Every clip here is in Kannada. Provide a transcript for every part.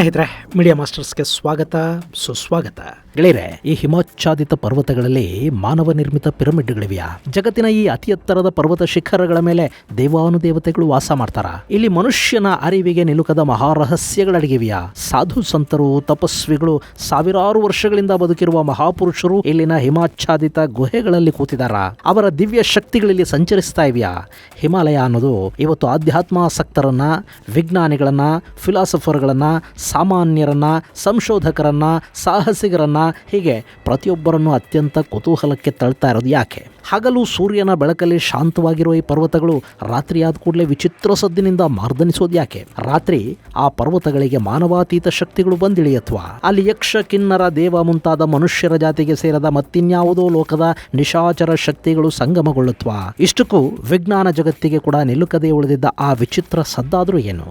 ಸ್ನೇಹಿತರೆ ಮೀಡಿಯಾ ಮಾಸ್ಟರ್ಸ್ಗೆ ಸ್ವಾಗತ, ಸುಸ್ವಾಗತ. ಗೆಳೆಯರೆ, ಈ ಹಿಮಾಚ್ಛಾದಿತ ಪರ್ವತಗಳಲ್ಲಿ ಮಾನವ ನಿರ್ಮಿತ ಪಿರಮಿಡ್ಗಳಿವೆಯಾ? ಜಗತ್ತಿನ ಈ ಅತಿ ಎತ್ತರದ ಪರ್ವತ ಶಿಖರಗಳ ಮೇಲೆ ದೇವಾನುದೇವತೆಗಳು ವಾಸ ಮಾಡ್ತಾರ? ಇಲ್ಲಿ ಮನುಷ್ಯನ ಅರಿವಿಗೆ ನಿಲುಕದ ಮಹಾರಹಸ್ಯಗಳಡಗಿವೆಯಾ ಸಾಧು ಸಂತರು, ತಪಸ್ವಿಗಳು ಸಾವಿರಾರು ವರ್ಷಗಳಿಂದ ಬದುಕಿರುವ ಮಹಾಪುರುಷರು ಇಲ್ಲಿನ ಹಿಮಾಚ್ಛಾದಿತ ಗುಹೆಗಳಲ್ಲಿ ಕೂತಿದಾರ? ಅವರ ದಿವ್ಯ ಶಕ್ತಿಗಳಲ್ಲಿ ಸಂಚರಿಸ್ತಾ ಇವೆಯಾ? ಹಿಮಾಲಯ ಅನ್ನೋದು ಇವತ್ತು ಆಧ್ಯಾತ್ಮಾಸಕ್ತರನ್ನ, ವಿಜ್ಞಾನಿಗಳನ್ನ ಫಿಲಾಸಫರ್ಗಳನ್ನ ಸಾಮಾನ್ಯರನ್ನ, ಸಂಶೋಧಕರನ್ನ, ಸಾಹಸಿಗರನ್ನ, ಹೀಗೆ ಪ್ರತಿಯೊಬ್ಬರನ್ನು ಅತ್ಯಂತ ಕುತೂಹಲಕ್ಕೆ ತಳ್ತಾ ಇರೋದು ಯಾಕೆ? ಹಗಲು ಸೂರ್ಯನ ಬೆಳಕಲ್ಲಿ ಶಾಂತವಾಗಿರುವ ಈ ಪರ್ವತಗಳು ರಾತ್ರಿಯಾದ ಕೂಡಲೇ ವಿಚಿತ್ರ ಸದ್ದಿನಿಂದ ಮಾರ್ದನಿಸೋದು ಯಾಕೆ? ರಾತ್ರಿ ಆ ಪರ್ವತಗಳಿಗೆ ಮಾನವಾತೀತ ಶಕ್ತಿಗಳು ಬಂದಿಳಿಯತ್ವಾ? ಅಲ್ಲಿ ಯಕ್ಷ ಕಿನ್ನರ ದೇವ ಮುಂತಾದ ಮನುಷ್ಯರ ಜಾತಿಗೆ ಸೇರದ ಮತ್ತಿನ್ಯಾವುದೋ ಲೋಕದ ನಿಶಾಚರ ಶಕ್ತಿಗಳು ಸಂಗಮಗೊಳ್ಳುತ್ವಾ? ಇಷ್ಟಕ್ಕೂ ವಿಜ್ಞಾನ ಜಗತ್ತಿಗೆ ಕೂಡ ನಿಲುಕದೇ ಉಳಿದಿದ್ದ ಆ ವಿಚಿತ್ರ ಸದ್ದಾದರೂ ಏನು?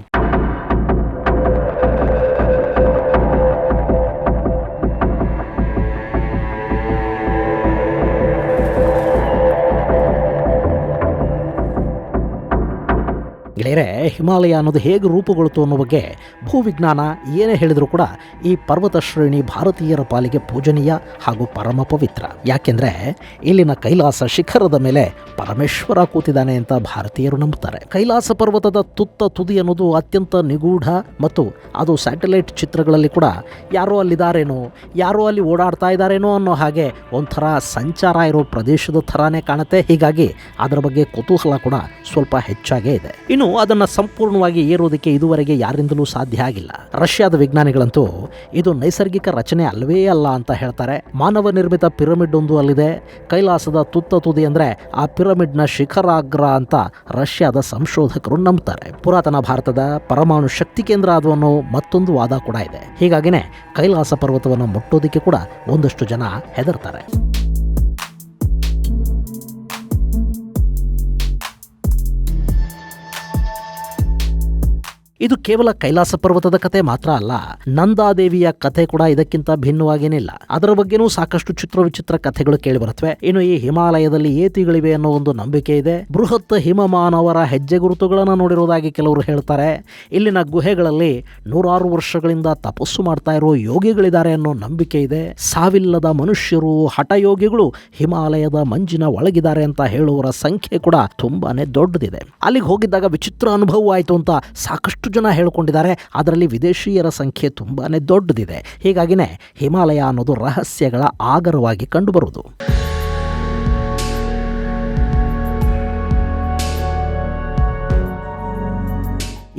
ಗೆಳೆಯರೆ, ಹಿಮಾಲಯ ಅನ್ನೋದು ಹೇಗೆ ರೂಪುಗೊಳ್ತು ಅನ್ನೋ ಬಗ್ಗೆ ಭೂವಿಜ್ಞಾನ ಏನೇ ಹೇಳಿದರೂ ಕೂಡ ಈ ಪರ್ವತ ಶ್ರೇಣಿ ಭಾರತೀಯರ ಪಾಲಿಗೆ ಪೂಜನೀಯ ಹಾಗೂ ಪರಮ ಪವಿತ್ರ. ಯಾಕೆಂದ್ರೆ ಇಲ್ಲಿನ ಕೈಲಾಸ ಶಿಖರದ ಮೇಲೆ ಪರಮೇಶ್ವರ ಕೂತಿದ್ದಾನೆ ಅಂತ ಭಾರತೀಯರು ನಂಬುತ್ತಾರೆ. ಕೈಲಾಸ ಪರ್ವತದ ತುತ್ತ ತುದಿ ಅನ್ನೋದು ಅತ್ಯಂತ ನಿಗೂಢ ಮತ್ತು ಅದು ಸ್ಯಾಟಲೈಟ್ ಚಿತ್ರಗಳಲ್ಲಿ ಕೂಡ ಯಾರೋ ಅಲ್ಲಿದ್ದಾರೇನೋ, ಯಾರೋ ಅಲ್ಲಿ ಓಡಾಡ್ತಾ ಇದ್ದಾರೇನೋ ಅನ್ನೋ ಹಾಗೆ ಒಂಥರ ಸಂಚಾರ ಇರೋ ಪ್ರದೇಶದ ಥರಾನೇ ಕಾಣುತ್ತೆ. ಹೀಗಾಗಿ ಅದರ ಬಗ್ಗೆ ಕುತೂಹಲ ಕೂಡ ಸ್ವಲ್ಪ ಹೆಚ್ಚಾಗೇ ಇದೆ. ಇನ್ನು ಅದನ್ನು ಸಂಪೂರ್ಣವಾಗಿ ಏರೋದಕ್ಕೆ ಇದುವರೆಗೆ ಯಾರಿಂದಲೂ ಸಾಧ್ಯ ಆಗಿಲ್ಲ. ರಷ್ಯಾದ ವಿಜ್ಞಾನಿಗಳಂತೂ ಇದು ನೈಸರ್ಗಿಕ ರಚನೆ ಅಲ್ಲವೇ ಅಲ್ಲ ಅಂತ ಹೇಳ್ತಾರೆ. ಮಾನವ ನಿರ್ಮಿತ ಪಿರಮಿಡ್ ಒಂದು ಅಲ್ಲಿದೆ. ಕೈಲಾಸದ ತುತ್ತ ತುದಿ ಅಂದ್ರೆ ಆ ಪಿರಮಿಡ್ನ ಶಿಖರಾಗ್ರ ಅಂತ ರಷ್ಯಾದ ಸಂಶೋಧಕರು ನಂಬ್ತಾರೆ. ಪುರಾತನ ಭಾರತದ ಪರಮಾಣು ಶಕ್ತಿ ಕೇಂದ್ರ ಅದು ಅನ್ನೋ ಮತ್ತೊಂದು ವಾದ ಕೂಡ ಇದೆ. ಹೀಗಾಗಿನೇ ಕೈಲಾಸ ಪರ್ವತವನ್ನು ಮುಟ್ಟೋದಕ್ಕೆ ಕೂಡ ಒಂದಷ್ಟು ಜನ ಹೆದರ್ತಾರೆ. ಇದು ಕೇವಲ ಕೈಲಾಸ ಪರ್ವತದ ಕತೆ ಮಾತ್ರ ಅಲ್ಲ, ನಂದಾದೇವಿಯ ಕಥೆ ಕೂಡ ಇದಕ್ಕಿಂತ ಭಿನ್ನವಾಗೇನಿಲ್ಲ. ಅದರ ಬಗ್ಗೆನೂ ಸಾಕಷ್ಟು ಚಿತ್ರ ವಿಚಿತ್ರ ಕಥೆಗಳು ಕೇಳಿ ಬರುತ್ತವೆ ಇನ್ನು ಈ ಹಿಮಾಲಯದಲ್ಲಿ ಏತಿಗಳಿವೆ ಅನ್ನೋ ಒಂದು ನಂಬಿಕೆ ಇದೆ. ಬೃಹತ್ ಹಿಮಮಾನವರ ಹೆಜ್ಜೆ ಗುರುತುಗಳನ್ನು ನೋಡಿರುವುದಾಗಿ ಕೆಲವರು ಹೇಳ್ತಾರೆ. ಇಲ್ಲಿನ ಗುಹೆಗಳಲ್ಲಿ ನೂರಾರು ವರ್ಷಗಳಿಂದ ತಪಸ್ಸು ಮಾಡ್ತಾ ಇರೋ ಯೋಗಿಗಳಿದ್ದಾರೆ ಅನ್ನೋ ನಂಬಿಕೆ ಇದೆ. ಸಾವಿಲ್ಲದ ಮನುಷ್ಯರು, ಹಠಯೋಗಿಗಳು ಹಿಮಾಲಯದ ಮಂಜಿನ ಒಳಗಿದ್ದಾರೆ ಅಂತ ಹೇಳುವವರ ಸಂಖ್ಯೆ ಕೂಡ ತುಂಬಾನೇ ದೊಡ್ಡದಿದೆ. ಅಲ್ಲಿಗೆ ಹೋಗಿದ್ದಾಗ ವಿಚಿತ್ರ ಅನುಭವ ಆಯಿತು ಅಂತ ಸಾಕಷ್ಟು ಜನ ಹೇಳ್ಕೊಂಡಿದ್ದಾರೆ. ಅದರಲ್ಲಿ ವಿದೇಶಿಯರ ಸಂಖ್ಯೆ ತುಂಬಾ ದೊಡ್ಡದಿದೆ. ಹೀಗಾಗಿನೇ ಹಿಮಾಲಯ ಅನ್ನೋದು ರಹಸ್ಯಗಳ ಆಗರವಾಗಿ ಕಂಡುಬರುವುದು.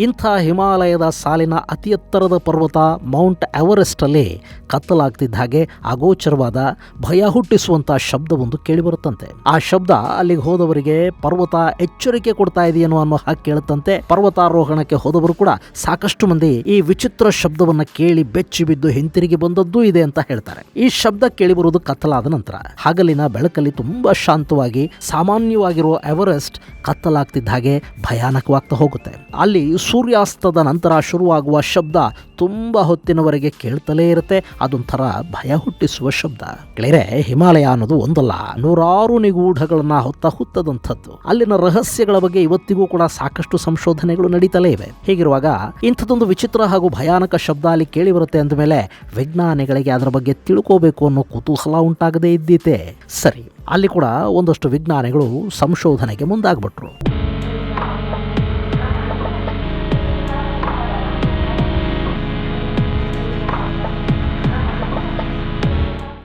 ಇಂಥ ಹಿಮಾಲಯದ ಸಾಲಿನ ಅತಿ ಎತ್ತರದ ಪರ್ವತ ಮೌಂಟ್ ಎವರೆಸ್ಟಲ್ಲಿ ಕತ್ತಲಾಗ್ತಿದ್ದ ಹಾಗೆ ಅಗೋಚರವಾದ ಭಯ ಹುಟ್ಟಿಸುವಂಥ ಶಬ್ದವೊಂದು ಕೇಳಿಬರುತ್ತಂತೆ ಆ ಶಬ್ದ ಅಲ್ಲಿಗೆ ಹೋದವರಿಗೆ ಪರ್ವತ ಎಚ್ಚರಿಕೆ ಕೊಡ್ತಾ ಇದೆಯೇನೋ ಅನ್ನೋ ಹಾಗೆ ಕೇಳುತ್ತಂತೆ. ಪರ್ವತಾರೋಹಣಕ್ಕೆ ಹೋದವರು ಕೂಡ ಸಾಕಷ್ಟು ಮಂದಿ ಈ ವಿಚಿತ್ರ ಶಬ್ದವನ್ನು ಕೇಳಿ ಬೆಚ್ಚಿ ಬಿದ್ದು ಹಿಂತಿರುಗಿ ಬಂದದ್ದು ಇದೆ ಅಂತ ಹೇಳ್ತಾರೆ. ಈ ಶಬ್ದ ಕೇಳಿಬರುವುದು ಕತ್ತಲಾದ ನಂತರ. ಹಗಲಿನ ಬೆಳಕಲ್ಲಿ ತುಂಬಾ ಶಾಂತವಾಗಿ ಸಾಮಾನ್ಯವಾಗಿರುವ ಎವರೆಸ್ಟ್ ಕತ್ತಲಾಗ್ತಿದ್ದ ಹಾಗೆ ಭಯಾನಕವಾಗ್ತಾ ಹೋಗುತ್ತೆ. ಅಲ್ಲಿ ಸೂರ್ಯಾಸ್ತದ ನಂತರ ಶುರುವಾಗುವ ಶಬ್ದ ತುಂಬ ಹೊತ್ತಿನವರೆಗೆ ಕೇಳ್ತಲೇ ಇರುತ್ತೆ. ಅದೊಂಥರ ಭಯ ಹುಟ್ಟಿಸುವ ಶಬ್ದ. ಗೆಳೆಯರೆ, ಹಿಮಾಲಯ ಅನ್ನೋದು ಒಂದಲ್ಲ, ನೂರಾರು ನಿಗೂಢಗಳನ್ನ ಹೊತ್ತ ಹುತ್ತದಂಥದ್ದು. ಅಲ್ಲಿನ ರಹಸ್ಯಗಳ ಬಗ್ಗೆ ಇವತ್ತಿಗೂ ಕೂಡ ಸಾಕಷ್ಟು ಸಂಶೋಧನೆಗಳು ನಡೀತಲೇ ಇವೆ. ಹೀಗಿರುವಾಗ ಇಂಥದ್ದೊಂದು ವಿಚಿತ್ರ ಹಾಗೂ ಭಯಾನಕ ಶಬ್ದ ಅಲ್ಲಿ ಕೇಳಿ ಬರುತ್ತೆ ಅಂದಮೇಲೆ ವಿಜ್ಞಾನಿಗಳಿಗೆ ಅದರ ಬಗ್ಗೆ ತಿಳ್ಕೋಬೇಕು ಅನ್ನೋ ಕುತೂಹಲ ಉಂಟಾಗದೇ ಇದ್ದೀತೆ. ಸರಿ, ಅಲ್ಲಿ ಕೂಡ ಒಂದಷ್ಟು ವಿಜ್ಞಾನಿಗಳು ಸಂಶೋಧನೆಗೆ ಮುಂದಾಗ್ಬಿಟ್ರು.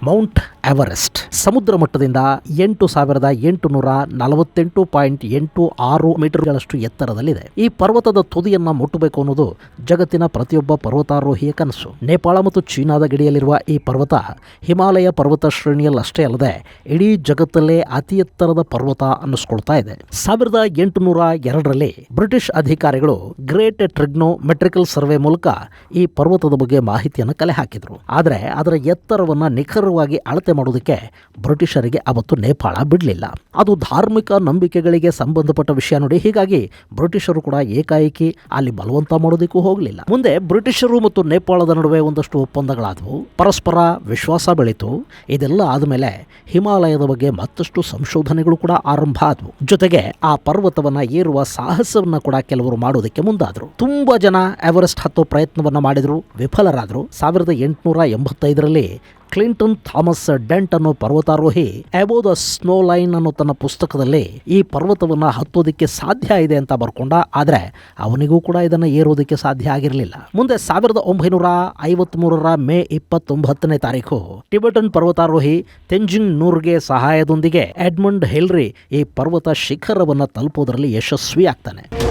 ಮೌಂಟ್ ಎವರೆಸ್ಟ್ ಸಮುದ್ರ ಮಟ್ಟದಿಂದ ಎಂಟು ಸಾವಿರದ ಎಂಟುನೂರ ನಲವತ್ತೆಂಟು ಪಾಯಿಂಟ್ ಎಂಟು ಆರು ಮೀಟರ್ಗಳಷ್ಟು ಎತ್ತರದಲ್ಲಿದೆ. ಈ ಪರ್ವತದ ತುದಿಯನ್ನ ಮುಟ್ಟಬೇಕು ಅನ್ನೋದು ಜಗತ್ತಿನ ಪ್ರತಿಯೊಬ್ಬ ಪರ್ವತಾರೋಹಿಯ ಕನಸು. ನೇಪಾಳ ಮತ್ತು ಚೀನಾದ ಗಡಿಯಲ್ಲಿರುವ ಈ ಪರ್ವತ ಹಿಮಾಲಯ ಪರ್ವತ ಶ್ರೇಣಿಯಲ್ಲಷ್ಟೇ ಅಲ್ಲದೆ ಇಡೀ ಜಗತ್ತಲ್ಲೇ ಅತಿ ಎತ್ತರದ ಪರ್ವತ ಅನ್ನಿಸ್ಕೊಳ್ತಾ ಇದೆ. ಸಾವಿರದ ಎಂಟುನೂರ ಎರಡರಲ್ಲಿ ಬ್ರಿಟಿಷ್ ಅಧಿಕಾರಿಗಳು ಗ್ರೇಟ್ ಟ್ರಿಗ್ನೋ ಮೆಟ್ರಿಕಲ್ ಸರ್ವೆ ಮೂಲಕ ಈ ಪರ್ವತದ ಬಗ್ಗೆ ಮಾಹಿತಿಯನ್ನು ಕಲೆ ಹಾಕಿದ್ರು. ಆದರೆ ಅದರ ಎತ್ತರವನ್ನ ನಿಖರವಾಗಿ ಅಳತೆ ಮಾಡೋದಕ್ಕೆ ಬ್ರಿಟಿಷರಿಗೆ ಅವತ್ತು ನೇಪಾಳ ಬಿಡಲಿಲ್ಲ. ಅದು ಧಾರ್ಮಿಕ ನಂಬಿಕೆಗಳಿಗೆ ಸಂಬಂಧಪಟ್ಟ ವಿಷಯ ನೋಡಿ, ಹೀಗಾಗಿ ಬ್ರಿಟಿಷರು ಕೂಡ ಏಕಾಏಕಿ ಅಲ್ಲಿ ಬಲವಂತ ಮಾಡೋದಕ್ಕೂ ಹೋಗಲಿಲ್ಲ. ಮುಂದೆ ಬ್ರಿಟಿಷರು ಮತ್ತು ನೇಪಾಳದ ನಡುವೆ ಒಂದಷ್ಟು ಒಪ್ಪಂದಗಳಾದವು. ಪರಸ್ಪರ ವಿಶ್ವಾಸ ಬೆಳೀತು ಇದೆಲ್ಲ ಆದಮೇಲೆ ಹಿಮಾಲಯದ ಬಗ್ಗೆ ಮತ್ತಷ್ಟು ಸಂಶೋಧನೆಗಳು ಕೂಡ ಆರಂಭ ಆದವು. ಜೊತೆಗೆ ಆ ಪರ್ವತವನ್ನ ಏರುವ ಸಾಹಸವನ್ನ ಕೂಡ ಕೆಲವರು ಮಾಡೋದಕ್ಕೆ ಮುಂದಾದ್ರು. ತುಂಬಾ ಜನ ಎವರೆಸ್ಟ್ ಹತ್ತೋ ಪ್ರಯತ್ನವನ್ನ ಮಾಡಿದ್ರು. ವಿಫಲರಾದ್ರು. ಸಾವಿರದ ಎಂಟುನೂರ ಎಂಬತ್ತೈದರಲ್ಲಿ ಕ್ಲಿಂಟನ್ ಥಾಮಸ್ ಡೆಂಟ್ ಅನ್ನೋ ಪರ್ವತಾರೋಹಿ ಅಬೋ ದ ಸ್ನೋ ಲೈನ್ ಅನ್ನೋ ತನ್ನ ಪುಸ್ತಕದಲ್ಲಿ ಈ ಪರ್ವತವನ್ನ ಹತ್ತೋದಕ್ಕೆ ಸಾಧ್ಯ ಇದೆ ಅಂತ ಬರ್ಕೊಂಡ. ಆದ್ರೆ ಅವನಿಗೂ ಕೂಡ ಇದನ್ನ ಏರೋದಕ್ಕೆ ಸಾಧ್ಯ ಆಗಿರಲಿಲ್ಲ. ಮುಂದೆ ಸಾವಿರದ ಒಂಬೈನೂರ ಐವತ್ಮೂರರ ಮೇ ಇಪ್ಪತ್ತೊಂಬತ್ತನೇ ತಾರೀಕು ಟಿಬೆಟನ್ ಪರ್ವತಾರೋಹಿ ತೆಂಜಿಂಗ್ ನೂರ್ಗೆ ಸಹಾಯದೊಂದಿಗೆ ಎಡ್ಮಂಡ್ ಹೆಲ್ರಿ ಈ ಪರ್ವತ ಶಿಖರವನ್ನ ತಲುಪೋದರಲ್ಲಿ ಯಶಸ್ವಿ ಆಗ್ತಾನೆ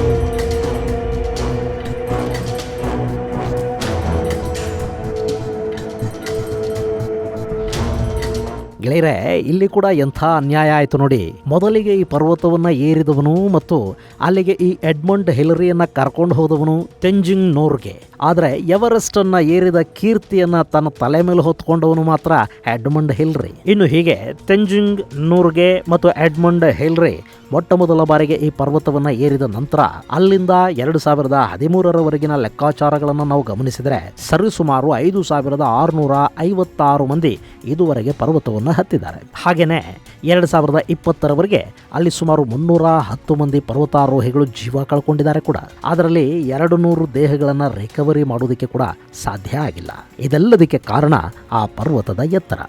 ಗೆಳೆಯರೆ, ಇಲ್ಲಿ ಕೂಡ ಎಂಥ ಅನ್ಯಾಯ ಆಯಿತು ನೋಡಿ. ಮೊದಲಿಗೆ ಈ ಪರ್ವತವನ್ನು ಏರಿದವನು ಮತ್ತು ಅಲ್ಲಿಗೆ ಈ ಎಡ್ಮಂಡ್ ಹಿಲರಿಯನ್ನು ಕರ್ಕೊಂಡು ಹೋದವನು ತೆಂಜಿಂಗ್ ನೋರ್ಗೆ ಆದರೆ ಎವರೆಸ್ಟ್ ಏರಿದ ಕೀರ್ತಿಯನ್ನ ತನ್ನ ತಲೆ ಮೇಲೆ ಹೊತ್ಕೊಂಡವನು ಮಾತ್ರ ಎಡ್ಮಂಡ್ ಹಿಲ್ರಿ. ಇನ್ನು ಹೀಗೆ ತೆಂಜಿಂಗ್ ನೂರ್ಗೆ ಮತ್ತು ಎಡ್ಮಂಡ್ ಹಿಲ್ರಿ ಮೊಟ್ಟ ಮೊದಲ ಬಾರಿಗೆ ಈ ಪರ್ವತವನ್ನ ಏರಿದ ನಂತರ ಅಲ್ಲಿಂದ ಎರಡು ಸಾವಿರದ ಹದಿಮೂರರವರೆಗಿನ ಲೆಕ್ಕಾಚಾರಗಳನ್ನು ನಾವು ಗಮನಿಸಿದರೆ ಸರಿಸುಮಾರು ಐದು ಸಾವಿರದ ಆರುನೂರ ಐವತ್ತಾರು ಮಂದಿ ಇದುವರೆಗೆ ಪರ್ವತವನ್ನು ಹತ್ತಿದ್ದಾರೆ. ಹಾಗೇನೆ ಎರಡು ಸಾವಿರದ ಇಪ್ಪತ್ತರವರೆಗೆ ಅಲ್ಲಿ ಸುಮಾರು ಮುನ್ನೂರ ಹತ್ತು ಮಂದಿ ಪರ್ವತಾರೋಹಿಗಳು ಜೀವ ಕಳ್ಕೊಂಡಿದ್ದಾರೆ ಕೂಡ. ಅದರಲ್ಲಿ ಎರಡು ನೂರು ದೇಹಗಳನ್ನು ರಿಕವರಿ ಮಾಡೋದಕ್ಕೆ ಕೂಡ ಸಾಧ್ಯ ಆಗಿಲ್ಲ. ಇದೆಲ್ಲದಕ್ಕೆ ಕಾರಣ ಆ ಪರ್ವತದ ಎತ್ತರ.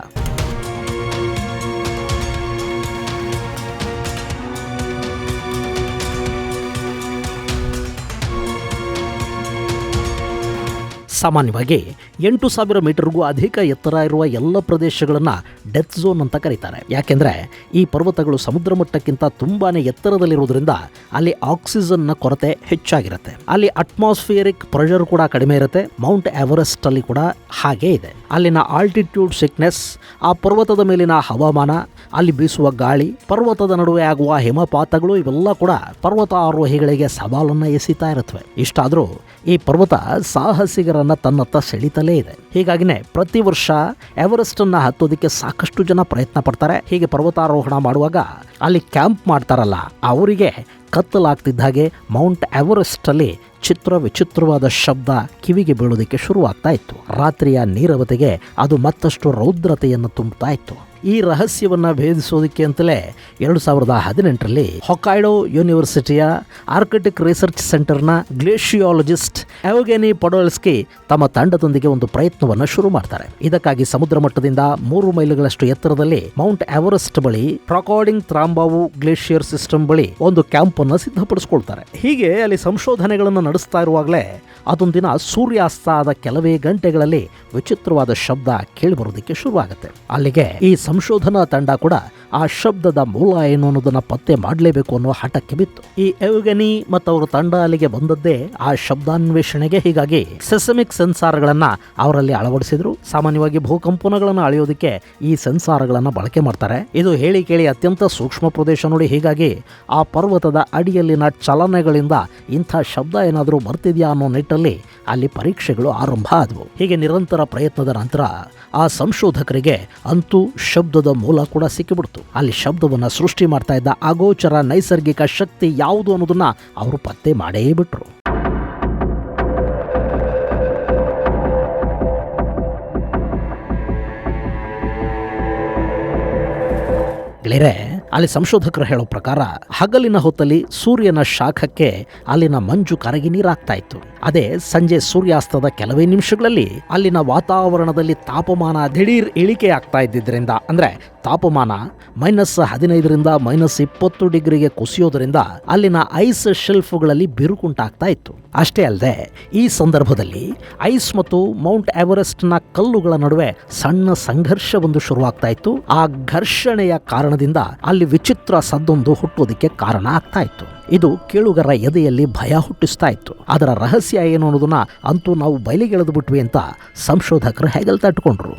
ಸಾಮಾನ್ಯವಾಗಿ ಎಂಟು ಸಾವಿರ ಮೀಟರ್ಗೂ ಅಧಿಕ ಎತ್ತರ ಇರುವ ಎಲ್ಲ ಪ್ರದೇಶಗಳನ್ನು ಡೆತ್ ಝೋನ್ ಅಂತ ಕರೀತಾರೆ. ಯಾಕೆಂದರೆ ಈ ಪರ್ವತಗಳು ಸಮುದ್ರ ಮಟ್ಟಕ್ಕಿಂತ ತುಂಬಾ ಎತ್ತರದಲ್ಲಿರುವುದರಿಂದ ಅಲ್ಲಿ ಆಕ್ಸಿಜನ್ನ ಕೊರತೆ ಹೆಚ್ಚಾಗಿರುತ್ತೆ. ಅಲ್ಲಿ ಅಟ್ಮಾಸ್ಫಿಯರಿಕ್ ಪ್ರೆಷರ್ ಕೂಡ ಕಡಿಮೆ ಇರುತ್ತೆ. ಮೌಂಟ್ ಎವರೆಸ್ಟ್ ಅಲ್ಲಿ ಕೂಡ ಹಾಗೇ ಇದೆ. ಅಲ್ಲಿನ ಆಲ್ಟಿಟ್ಯೂಡ್ ಸಿಕ್ನೆಸ್ ಆ ಪರ್ವತದ ಮೇಲಿನ ಹವಾಮಾನ ಅಲ್ಲಿ ಬೀಸುವ ಗಾಳಿ, ಪರ್ವತದ ನಡುವೆ ಆಗುವ ಹಿಮಪಾತಗಳು ಇವೆಲ್ಲ ಕೂಡ ಪರ್ವತ ಆರೋಹಿಗಳಿಗೆ ಸವಾಲನ್ನು ಎಸಿತಾ ಇರುತ್ತವೆ. ಇಷ್ಟಾದರೂ ಈ ಪರ್ವತ ಸಾಹಸಿಗರನ್ನ ತನ್ನತ್ತ ಸೆಳಿತಲೇ ಇದೆ. ಹೀಗಾಗಿನೇ ಪ್ರತಿ ವರ್ಷ ಎವರೆಸ್ಟ್ ಅನ್ನ ಹತ್ತೋದಕ್ಕೆ ಸಾಕಷ್ಟು ಜನ ಪ್ರಯತ್ನ ಪಡ್ತಾರೆ. ಹೀಗೆ ಪರ್ವತಾರೋಹಣ ಮಾಡುವಾಗ ಅಲ್ಲಿ ಕ್ಯಾಂಪ್ ಮಾಡ್ತಾರಲ್ಲ, ಅವರಿಗೆ ಕತ್ತಲಾಗ್ತಿದ್ದ ಹಾಗೆ ಮೌಂಟ್ ಎವರೆಸ್ಟ್ ಅಲ್ಲಿ ಚಿತ್ರ ವಿಚಿತ್ರವಾದ ಶಬ್ದ ಕಿವಿಗೆ ಬೀಳೋದಕ್ಕೆ ಶುರುವಾಗ್ತಾ ಇತ್ತು. ರಾತ್ರಿಯ ನೀರವತೆಗೆ ಅದು ಮತ್ತಷ್ಟು ರೌದ್ರತೆಯನ್ನು ತುಂಬುತ್ತಾ ಇತ್ತು. ಈ ರಹಸ್ಯವನ್ನ ಭೇದಿಸೋದಕ್ಕೆ ಅಂತಲೇ ಎರಡು ಸಾವಿರದ ಹದಿನೆಂಟರಲ್ಲಿ ಹೊಕಾಯ್ಡೋ ಯೂನಿವರ್ಸಿಟಿಯ ಆರ್ಕಿಟಿಕ್ ರಿಸರ್ಚ್ ಸೆಂಟರ್ನ ಗ್ಲೇಷಿಯಾಲಜಿಸ್ಟ್ ಎವಗೆನಿ ಪಡೋಲ್ಸ್ಕಿ ತಮ್ಮ ತಂಡದೊಂದಿಗೆ ಒಂದು ಪ್ರಯತ್ನವನ್ನು ಶುರು ಮಾಡ್ತಾರೆ. ಇದಕ್ಕಾಗಿ ಸಮುದ್ರ ಮಟ್ಟದಿಂದ ಮೂರು ಮೈಲುಗಳಷ್ಟು ಎತ್ತರದಲ್ಲಿ ಮೌಂಟ್ ಎವರೆಸ್ಟ್ ಬಳಿ ಪ್ರಕಾರ್ಡಿಂಗ್ ತ್ರಾಂಬಾವು ಗ್ಲೇಷಿಯರ್ ಸಿಸ್ಟಮ್ ಬಳಿ ಒಂದು ಕ್ಯಾಂಪ್ ಅನ್ನು ಸಿದ್ಧಪಡಿಸಿಕೊಳ್ತಾರೆ. ಹೀಗೆ ಅಲ್ಲಿ ಸಂಶೋಧನೆಗಳನ್ನು ನಡೆಸ್ತಾ ಇರುವಾಗಲೇ ಅದೊಂದಿನ ಸೂರ್ಯಾಸ್ತ ಆದ ಕೆಲವೇ ಗಂಟೆಗಳಲ್ಲಿ ವಿಚಿತ್ರವಾದ ಶಬ್ದ ಕೇಳಿಬರೋದಕ್ಕೆ ಶುರುವಾಗುತ್ತೆ. ಅಲ್ಲಿಗೆ ಈ ಸಂಶೋಧನಾ ತಂಡ ಕೂಡ ಆ ಶಬ್ದದ ಮೂಲ ಏನು ಅನ್ನೋದನ್ನು ಪತ್ತೆ ಮಾಡಲೇಬೇಕು ಅನ್ನೋ ಹಠಕ್ಕೆ ಬಿತ್ತು. ಈ ಎವ್ಗನಿ ಮತ್ತು ಅವರ ತಂಡ ಅಲ್ಲಿಗೆ ಬಂದದ್ದೇ ಆ ಶಬ್ದಾನ್ವೇಷಣೆಗೆ ಹೀಗಾಗಿ ಸೆಸಮಿಕ್ ಸೆನ್ಸಾರ್ಗಳನ್ನ ಅವರಲ್ಲಿ ಅಳವಡಿಸಿದ್ರು. ಸಾಮಾನ್ಯವಾಗಿ ಭೂಕಂಪನಗಳನ್ನು ಅಳೆಯೋದಕ್ಕೆ ಈ ಸೆನ್ಸಾರ್ಗಳನ್ನ ಬಳಕೆ ಮಾಡ್ತಾರೆ. ಇದು ಹೇಳಿ ಕೇಳಿ ಅತ್ಯಂತ ಸೂಕ್ಷ್ಮ ಪ್ರದೇಶ ನೋಡಿ ಹೀಗಾಗಿ ಆ ಪರ್ವತದ ಅಡಿಯಲ್ಲಿನ ಚಲನೆಗಳಿಂದ ಇಂಥ ಶಬ್ದ ಏನಾದರೂ ಬರ್ತಿದೆಯಾ ಅನ್ನೋ ನಿಟ್ಟಲ್ಲಿ ಅಲ್ಲಿ ಪರೀಕ್ಷೆಗಳು ಆರಂಭ ಆದವು. ಹೀಗೆ ನಿರಂತರ ಪ್ರಯತ್ನದ ನಂತರ ಆ ಸಂಶೋಧಕರಿಗೆ ಅಂತೂ ಶಬ್ದದ ಮೂಲ ಕೂಡ ಸಿಕ್ಕಿಬಿಡ್ತು. ಅಲ್ಲಿ ಶಬ್ದವನ್ನ ಸೃಷ್ಟಿ ಮಾಡ್ತಾ ಇದ್ದ ಅಗೋಚರ ನೈಸರ್ಗಿಕ ಶಕ್ತಿ ಯಾವುದು ಅನ್ನೋದನ್ನ ಅವರು ಪತ್ತೆ ಮಾಡೇ ಬಿಟ್ರು. ಅಲ್ಲಿ ಸಂಶೋಧಕರು ಹೇಳೋ ಪ್ರಕಾರ, ಹಗಲಿನ ಹೊತ್ತಲ್ಲಿ ಸೂರ್ಯನ ಶಾಖಕ್ಕೆ ಅಲ್ಲಿನ ಮಂಜು ಕರಗಿ ನೀರಾಗ್ತಾ ಇತ್ತು ಅದೇ ಸಂಜೆ ಸೂರ್ಯಾಸ್ತದ ಕೆಲವೇ ನಿಮಿಷಗಳಲ್ಲಿ ಅಲ್ಲಿನ ವಾತಾವರಣದಲ್ಲಿ ತಾಪಮಾನ ದಿಢೀರ್ ಇಳಿಕೆ ಆಗ್ತಾ ಇದ್ದಿದ್ದರಿಂದ, ಅಂದ್ರೆ ತಾಪಮಾನ ಮೈನಸ್ ಹದಿನೈದರಿಂದ ಮೈನಸ್ ಇಪ್ಪತ್ತು ಡಿಗ್ರಿಗೆ ಕುಸಿಯೋದ್ರಿಂದ ಅಲ್ಲಿನ ಐಸ್ ಶೆಲ್ಫ್ಗಳಲ್ಲಿ ಬಿರುಕುಂಟಾಗ್ತಾ ಇತ್ತು ಅಷ್ಟೇ ಅಲ್ಲದೆ, ಈ ಸಂದರ್ಭದಲ್ಲಿ ಐಸ್ ಮತ್ತು ಮೌಂಟ್ ಎವರೆಸ್ಟ್ನ ಕಲ್ಲುಗಳ ನಡುವೆ ಸಣ್ಣ ಸಂಘರ್ಷವೊಂದು ಶುರುವಾಗ್ತಾ ಇತ್ತು ಆ ಘರ್ಷಣೆಯ ಕಾರಣದಿಂದ ಅಲ್ಲಿ ವಿಚಿತ್ರ ಸದ್ದೊಂದು ಹುಟ್ಟೋದಕ್ಕೆ ಕಾರಣ ಆಗ್ತಾ ಇತ್ತು. ಇದು ಕೇಳುಗರ ಎದೆಯಲ್ಲಿ ಭಯ ಹುಟ್ಟಿಸ್ತಾ ಇತ್ತು. ಅದರ ರಹಸ್ಯ ಏನು ಅನ್ನೋದನ್ನ ಅಂತೂ ನಾವು ಬಯಲಿಗೆಳೆದು ಬಿಟ್ವಿ ಅಂತ ಸಂಶೋಧಕರು ಹೆಗಲ್ ತಟ್ಕೊಂಡ್ರು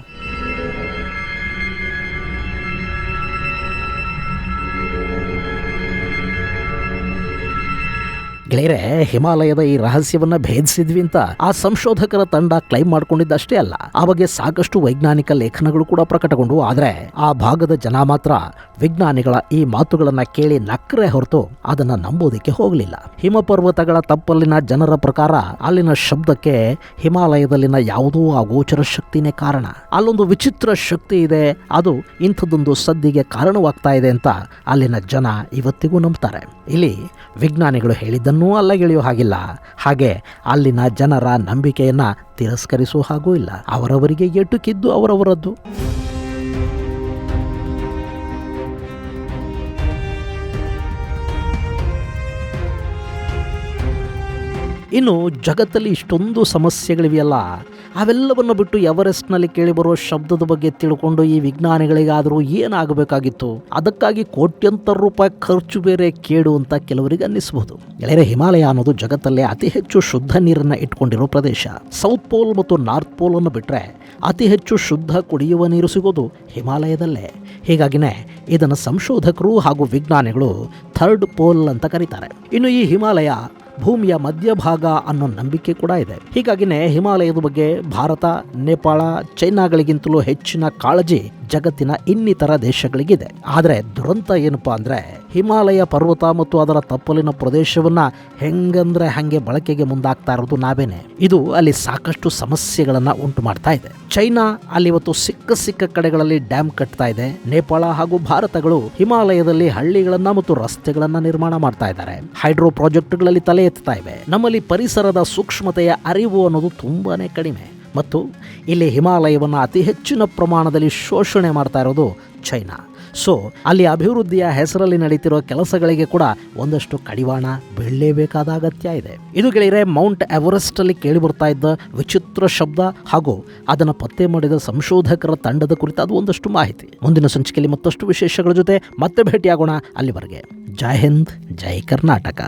ಗೆಳೆಯರೆ, ಹಿಮಾಲಯದ ಈ ರಹಸ್ಯವನ್ನ ಭೇದಿಸಿದ್ವಿ ಅಂತ ಆ ಸಂಶೋಧಕರ ತಂಡ ಕ್ಲೈಮ್ ಮಾಡ್ಕೊಂಡಿದ್ದಷ್ಟೇ ಅಲ್ಲ, ಆ ಬಗ್ಗೆ ಸಾಕಷ್ಟು ವೈಜ್ಞಾನಿಕ ಲೇಖನಗಳು ಕೂಡ ಪ್ರಕಟಗೊಂಡವು ಆದರೆ ಆ ಭಾಗದ ಜನ ಮಾತ್ರ ವಿಜ್ಞಾನಿಗಳ ಈ ಮಾತುಗಳನ್ನು ಕೇಳಿ ನಕ್ರೆ ಹೊರತು ಅದನ್ನ ನಂಬೋದಕ್ಕೆ ಹೋಗಲಿಲ್ಲ. ಹಿಮಪರ್ವತಗಳ ತಪ್ಪಲಿನ ಜನರ ಪ್ರಕಾರ ಅಲ್ಲಿನ ಶಬ್ದಕ್ಕೆ ಹಿಮಾಲಯದಲ್ಲಿನ ಯಾವುದೋ ಅಗೋಚರ ಶಕ್ತಿನೇ ಕಾರಣ. ಅಲ್ಲೊಂದು ವಿಚಿತ್ರ ಶಕ್ತಿ ಇದೆ, ಅದು ಇಂಥದ್ದೊಂದು ಸದ್ದಿಗೆ ಕಾರಣವಾಗ್ತಾ ಇದೆ ಅಂತ ಅಲ್ಲಿನ ಜನ ಇವತ್ತಿಗೂ ನಂಬ್ತಾರೆ. ಇಲ್ಲಿ ವಿಜ್ಞಾನಿಗಳು ಹೇಳಿದ್ದನ್ನೂ ಅಲ್ಲಗೆಳೆಯೋ ಹಾಗಿಲ್ಲ. ಹಾಗೆ ಅಲ್ಲಿನ ಜನರ ನಂಬಿಕೆಯನ್ನ ತಿರಸ್ಕರಿಸುವ ಹಾಗೂ ಇಲ್ಲ. ಅವರವರಿಗೆ ಎಟುಕಿದ್ದು ಅವರವರದ್ದು. ಇನ್ನು ಜಗತ್ತಲ್ಲಿ ಇಷ್ಟೊಂದು ಸಮಸ್ಯೆಗಳಿವೆಯಲ್ಲ, ಅವೆಲ್ಲವನ್ನು ಬಿಟ್ಟು ಎವರೆಸ್ಟ್ನಲ್ಲಿ ಕೇಳಿಬರುವ ಶಬ್ದದ ಬಗ್ಗೆ ತಿಳ್ಕೊಂಡು ಈ ವಿಜ್ಞಾನಿಗಳಿಗಾದರೂ ಏನಾಗಬೇಕಾಗಿತ್ತು? ಅದಕ್ಕಾಗಿ ಕೋಟ್ಯಂತರ ರೂಪಾಯಿ ಖರ್ಚು ಬೇರೆ ಕೇಡು ಅಂತ ಕೆಲವರಿಗೆ ಅನ್ನಿಸಬಹುದು ಗೆಳೆಯರೆ ಹಿಮಾಲಯ ಅನ್ನೋದು ಜಗತ್ತಲ್ಲೇ ಅತಿ ಹೆಚ್ಚು ಶುದ್ಧ ನೀರನ್ನು ಇಟ್ಕೊಂಡಿರೋ ಪ್ರದೇಶ. ಸೌತ್ ಪೋಲ್ ಮತ್ತು ನಾರ್ತ್ ಪೋಲ್ ಅನ್ನು ಬಿಟ್ಟರೆ ಅತಿ ಹೆಚ್ಚು ಶುದ್ಧ ಕುಡಿಯುವ ನೀರು ಸಿಗೋದು ಹಿಮಾಲಯದಲ್ಲೇ. ಹೀಗಾಗಿನೇ ಇದನ್ನು ಸಂಶೋಧಕರು ಹಾಗೂ ವಿಜ್ಞಾನಿಗಳು ಥರ್ಡ್ ಪೋಲ್ ಅಂತ ಕರೀತಾರೆ. ಇನ್ನು ಈ ಹಿಮಾಲಯ ಭೂಮಿಯ ಮಧ್ಯಭಾಗ ಅನ್ನೋ ನಂಬಿಕೆ ಕೂಡ ಇದೆ. ಹೀಗಾಗಿನೇ ಹಿಮಾಲಯದ ಬಗ್ಗೆ ಭಾರತ ನೇಪಾಳ ಚೈನಾಗಳಿಗಿಂತಲೂ ಹೆಚ್ಚಿನ ಕಾಳಜಿ ಜಗತ್ತಿನ ಇನ್ನಿತರ ದೇಶಗಳಿಗಿದೆ. ಆದರೆ ದುರಂತ ಏನಪ್ಪಾ ಅಂದ್ರೆ, ಹಿಮಾಲಯ ಪರ್ವತ ಮತ್ತು ಅದರ ತಪ್ಪಲಿನ ಪ್ರದೇಶವನ್ನ ಹೆಂಗಂದ್ರೆ ಹಂಗೆ ಬಳಕೆಗೆ ಮುಂದಾಗ್ತಾ ಇರೋದು ನಾವೇನೆ. ಇದು ಅಲ್ಲಿ ಸಾಕಷ್ಟು ಸಮಸ್ಯೆಗಳನ್ನು ಉಂಟು ಮಾಡ್ತಾ ಇದೆ. ಚೈನಾ ಅಲ್ಲಿ ಇವತ್ತು ಸಿಕ್ಕ ಸಿಕ್ಕ ಕಡೆಗಳಲ್ಲಿ ಡ್ಯಾಮ್ ಕಟ್ತಾ ಇದೆ. ನೇಪಾಳ ಹಾಗೂ ಭಾರತಗಳು ಹಿಮಾಲಯದಲ್ಲಿ ಹಳ್ಳಿಗಳನ್ನ ಮತ್ತು ರಸ್ತೆಗಳನ್ನ ನಿರ್ಮಾಣ ಮಾಡ್ತಾ ಇದ್ದಾರೆ. ಹೈಡ್ರೋ ಪ್ರಾಜೆಕ್ಟ್ಗಳಲ್ಲಿ ತಲೆ ಎತ್ತಾ ಇವೆ. ನಮ್ಮಲ್ಲಿ ಪರಿಸರದ ಸೂಕ್ಷ್ಮತೆಯ ಅರಿವು ಅನ್ನೋದು ತುಂಬಾನೇ ಕಡಿಮೆ. ಮತ್ತು ಇಲ್ಲಿ ಹಿಮಾಲಯವನ್ನು ಅತಿ ಹೆಚ್ಚಿನ ಪ್ರಮಾಣದಲ್ಲಿ ಶೋಷಣೆ ಮಾಡ್ತಾ ಇರೋದು ಚೈನಾ. ಸೊ, ಅಲ್ಲಿ ಅಭಿವೃದ್ಧಿಯ ಹೆಸರಲ್ಲಿ ನಡೀತಿರೋ ಕೆಲಸಗಳಿಗೆ ಕೂಡ ಒಂದಷ್ಟು ಕಡಿವಾಣ ಬೀಳಲೇಬೇಕಾದ ಅಗತ್ಯ ಇದೆ. ಇದು ಗೆಳೆಯರೆ ಮೌಂಟ್ ಎವರೆಸ್ಟ್ ಅಲ್ಲಿ ಕೇಳಿ ಇದ್ದ ವಿಚಿತ್ರ ಶಬ್ದ ಹಾಗೂ ಅದನ್ನು ಪತ್ತೆ ಮಾಡಿದ ಸಂಶೋಧಕರ ತಂಡದ ಕುರಿತಾದ ಒಂದಷ್ಟು ಮಾಹಿತಿ. ಮುಂದಿನ ಸಂಚಿಕೆಯಲ್ಲಿ ಮತ್ತಷ್ಟು ವಿಶೇಷಗಳ ಜೊತೆ ಮತ್ತೆ ಭೇಟಿಯಾಗೋಣ ಅಲ್ಲಿವರೆಗೆ. ಜೈ ಹಿಂದ್, ಜೈ ಕರ್ನಾಟಕ.